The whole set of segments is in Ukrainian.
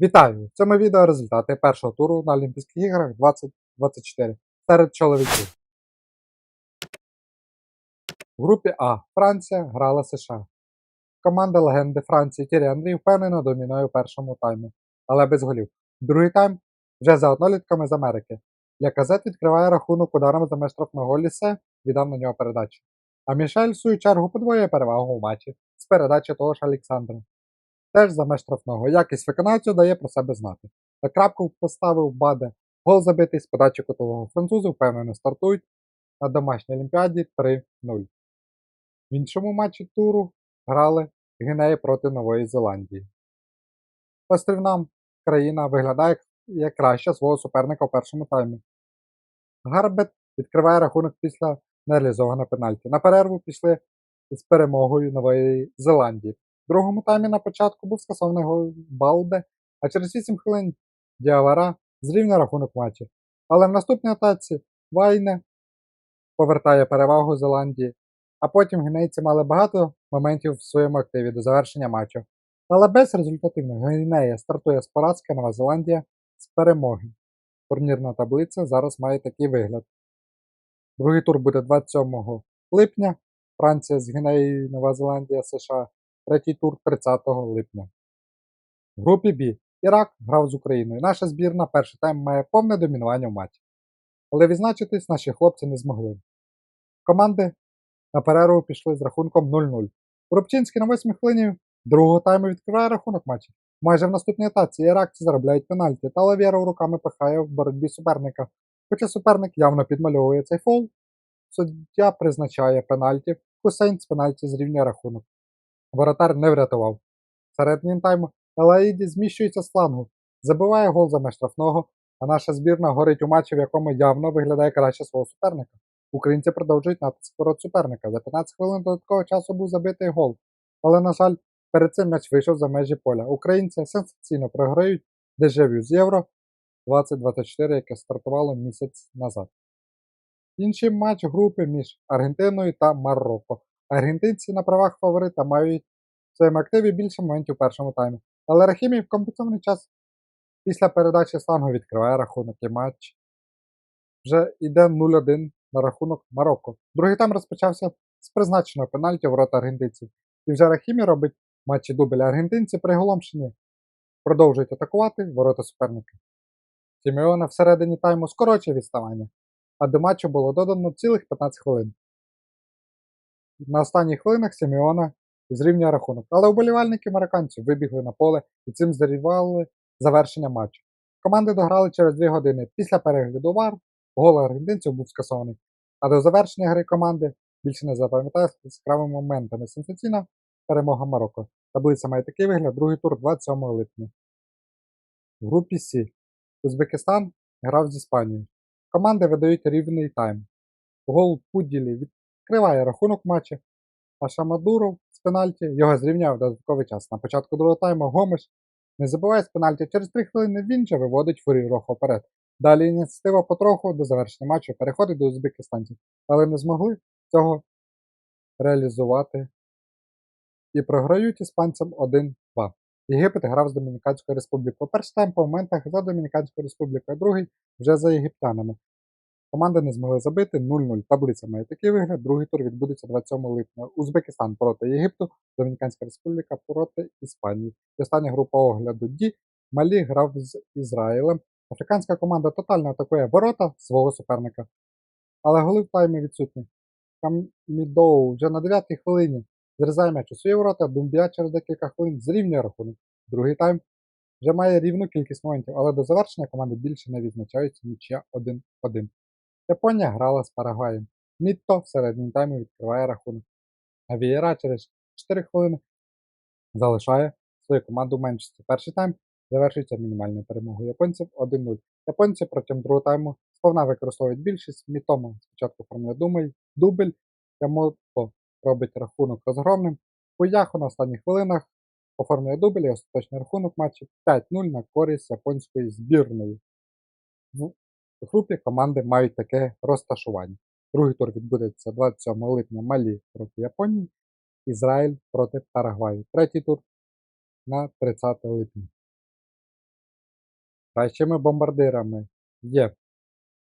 Вітаю! В цьому відео результати першого туру на Олімпійських іграх 2024 серед чоловіків. В групі А Франція грала США. Команда легенди Франції Тірі Андрій впевнено домінує у першому таймі, але без голів. Другий тайм вже за однолітками з Америки. Ляказет відкриває рахунок ударом за меж штрафного лісе, віддав на нього передачу. А Мішель, в свою чергу, подвоює перевагу у матчі з передачі того ж Олександра. Теж за меж штрафного. Якість виконавцю дає про себе знати. На крапку поставив Баде. Гол забитий з подачі кутового. Французи впевнено стартують на домашній Олімпіаді 3-0. В іншому матчі туру грали Гвінеї проти Нової Зеландії. Острівна країна виглядає як краще свого суперника в першому таймі. Гарбет відкриває рахунок після нереалізованого пенальті. На перерву пішли з перемогою Нової Зеландії. В другому таймі на початку був скасований гол Балде, а через 8 хвилин Діавара зрівняв рахунок матчу. Але в наступній атаці Вайне повертає перевагу Зеландії, а потім гвінейці мали багато моментів в своєму активі до завершення матчу. Але безрезультативно Гвінея стартує з поразки Нова Зеландія з перемоги. Турнірна таблиця зараз має такий вигляд. Другий тур буде 27 липня. Франція з Гвінеєю, Нова Зеландія, США. Третій тур 30 липня. В групі Б Ірак грав з Україною. Наша збірна перший тайм має повне домінування в матчі. Але відзначитись наші хлопці не змогли. Команди на перерву пішли з рахунком 0-0. Рубчинський на 8 хвилині другого тайму відкриває рахунок матчу. Майже в наступній атаці іракці заробляють пенальті, та Лавєров руками пихає в боротьбі суперника. Хоча суперник явно підмальовує цей фол, суддя призначає пенальті, Хусейн з пенальті зрівнює рахунок. Воротар не врятував. Середнім тайму Елаїді зміщується з флангу, забиває гол за меж штрафного, а наша збірна горить у матчі, в якому явно виглядає краще свого суперника. Українці продовжують натиск ворот суперника. За 15 хвилин додаткового часу був забитий гол. Але, на жаль, перед цим м'яч вийшов за межі поля. Українці сенсаційно програють дежавю з Євро 2024, яке стартувало місяць назад. Інший матч групи між Аргентиною та Марокко. Аргентинці на правах фаворита мають в своєму активі більше моментів у першому таймі. Але Рахімій в компенсований час після передачі слангу відкриває рахунок і матч. Вже йде 0-1 на рахунок Марокко. Другий тайм розпочався з призначеного пенальті ворота аргентинців. І вже Рахімі робить матчі дубель аргентинці приголомшені. Продовжують атакувати ворота суперника. Сімеона всередині тайму скорочує відставання, а до матчу було додано цілих 15 хвилин. На останніх хвилинах Сімеона зрівнює рахунок, але вболівальники марокканців вибігли на поле і цим зарівали завершення матчу. Команди дограли через 2 години після перегляду вар, гол аргентинців був скасований, а до завершення гри команди більше не запам'ятає з яскравими моментами. Сенсаційна перемога Марокко. Таблиця має такий вигляд, другий тур 27 липня. В групі С Узбекистан грав з Іспанією. Команди видають рівний тайм. Гол Пуділі відкриває рахунок матчу, а Шамадуров з пенальті його зрівняв додатковий час. На початку другого тайму Гомеш не забуває з пенальті. Через 3 хвилини він же виводить фурію роху вперед. Далі ініціатива потроху до завершення матчу переходить до узбекистанців, але не змогли цього реалізувати і програють іспанцям 1-2. Єгипет грав з Домініканською республікою. Перший тайм по моментах за Домініканською республікою, другий вже за єгиптянами. Команди не змогли забити 0-0. Таблиця має такий вигляд. Другий тур відбудеться 27 липня. Узбекистан проти Єгипту, Домініканська республіка проти Іспанії. І остання група огляду Ді. Малі грав з Ізраїлем. Африканська команда тотально атакує ворота свого суперника. Але голи в таймі відсутні. Камідоу вже на 9-й хвилині зрізає м'яч у свої ворота, Думбія через декілька хвилин зрівнює рахунок. Другий тайм вже має рівну кількість моментів, але до завершення команди більше не відзначаються нічия 1-1. Японія грала з Парагваєм. Мітто в середній таймі відкриває рахунок. А Вієра через 4 хвилини залишає свою команду меншості. Перший тайм завершується мінімальною перемогою японців 1-0. Японці протягом другого тайму сповна використовують більшість. Мітомо спочатку формує думель, дубль, Ямото робить рахунок розгромним. Хуяху на останніх хвилинах оформлює дубль і остаточний рахунок матчу 5-0 на користь японської збірної. В групі команди мають таке розташування. Другий тур відбудеться 27 липня Малі проти Японії, Ізраїль проти Парагваю. Третій тур на 30 липня. Кращими бомбардирами є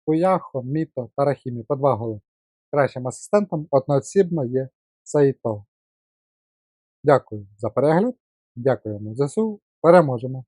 Куяхо, Міто та Рахімі по два голи. Кращим асистентом одноосібно є Сайто. Дякую за перегляд. Дякуємо ЗСУ. Переможемо!